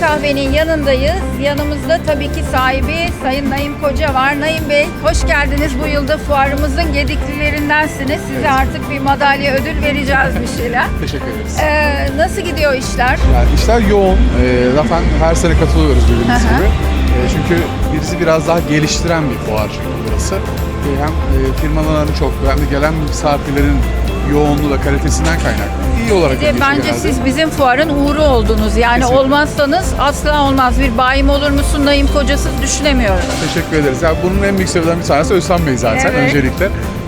Kahve'nin yanındayız. Yanımızda tabii ki sahibi Sayın Naim Koca var. Naim Bey hoş geldiniz. Bu yılda fuarımızın gediklilerindensiniz. Size artık bir madalya ödül vereceğiz bir şeyler. Teşekkür ederiz. Ee, nasıl gidiyor işler? Yani işler yoğun. Ee, zaten her sene katılıyoruz hı. gibi. Ee, çünkü bizi biraz daha geliştiren bir fuar çünkü burası. Ee, hem e, firmaların çok hem de gelen misafirlerin yoğunluğu ve kalitesinden kaynaklı iyi olarak geçiyor bence genelde. siz bizim fuarın uğru oldunuz. Yani Kesinlikle. olmazsanız asla olmaz. Bir bayim olur musun Naim Kocasız düşünemiyorum. Teşekkür ederiz. Yani bunun en büyük sebeplerinden bir tanesi Özhan Bey zaten Evet. öncelikle.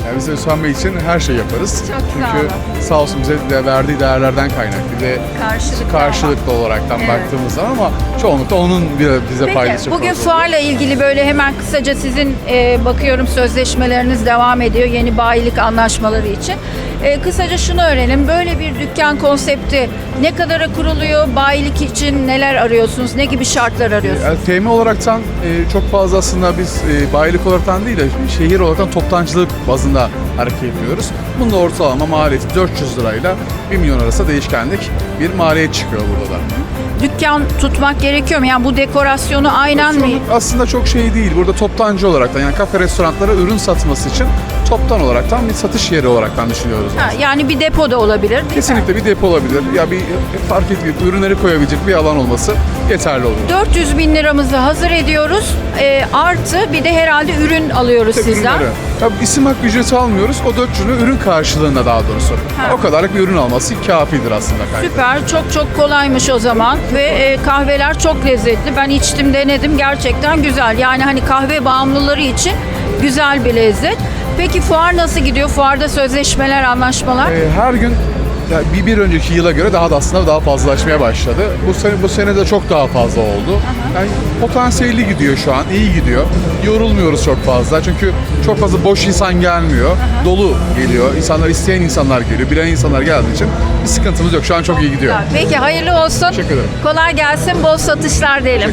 Yani biz Özhan Bey için her şey yaparız. Çok sağ Çünkü olun. sağ olsun bize de verdiği değerlerden kaynaklı. Bir de Karşılıklı karşılıklı olaraktan Evet. baktığımız zaman ama çoğunlukla onun bize Peki faydası çok bugün fazla oluyor. fuarla ilgili böyle hemen kısaca sizin e, bakıyorum sözleşmeleriniz devam ediyor yeni bayilik anlaşmaları için. E, kısaca şunu öğrenelim. Böyle bir dükkan konsepti ne kadara kuruluyor? Bayilik için neler arıyorsunuz? Ne gibi şartlar arıyorsunuz? Yani TM olaraktan e, çok fazla aslında biz e, bayilik olaraktan değil de şehir olaraktan toptancılık bazında hareket ediyoruz. Bunun da ortalama maliyeti 400 lirayla 1 milyon arası değişkenlik bir maliyet çıkıyor burada da. Dükkan tutmak gerekiyor mu? Yani bu dekorasyonu aynen mi? Aslında çok şey değil. Burada toptancı olaraktan yani kafe restoranlara ürün satması için toptan olaraktan bir satış yeri olaraktan düşünüyoruz. Ha, yani bir depo da olabilir değil mi? Kesinlikle bir depo olabilir. Ya bir fark etmiyor. Ürünleri koyabilecek bir alan olması yeterli olur. 400 bin liramızı hazır ediyoruz. E, artı bir de herhalde ürün alıyoruz Tek sizden. ürünleri. Tabii isim hakkı ücreti almıyoruz. O 400'ünü ürün karşılığında daha doğrusu. Ha. O kadarlık bir ürün alması kafidir aslında. kaydı. Süper, çok çok kolaymış o zaman ve e, kahveler çok lezzetli. Ben içtim, denedim. Gerçekten güzel. Yani hani kahve bağımlıları için güzel bir lezzet. Peki fuar nasıl gidiyor? Fuarda sözleşmeler, anlaşmalar? Ee, her gün ya bir, bir önceki yıla göre daha da aslında daha fazlalaşmaya başladı. Bu sene bu sene de çok daha fazla oldu. Yani potansiyelli gidiyor şu an, iyi gidiyor. Yorulmuyoruz çok fazla çünkü çok fazla boş insan gelmiyor. Dolu geliyor. İnsanlar isteyen insanlar geliyor. Bilen insanlar geldiği için bir sıkıntımız yok. Şu an çok iyi gidiyor. Peki hayırlı olsun. Teşekkür ederim. Kolay gelsin, bol satışlar diyelim.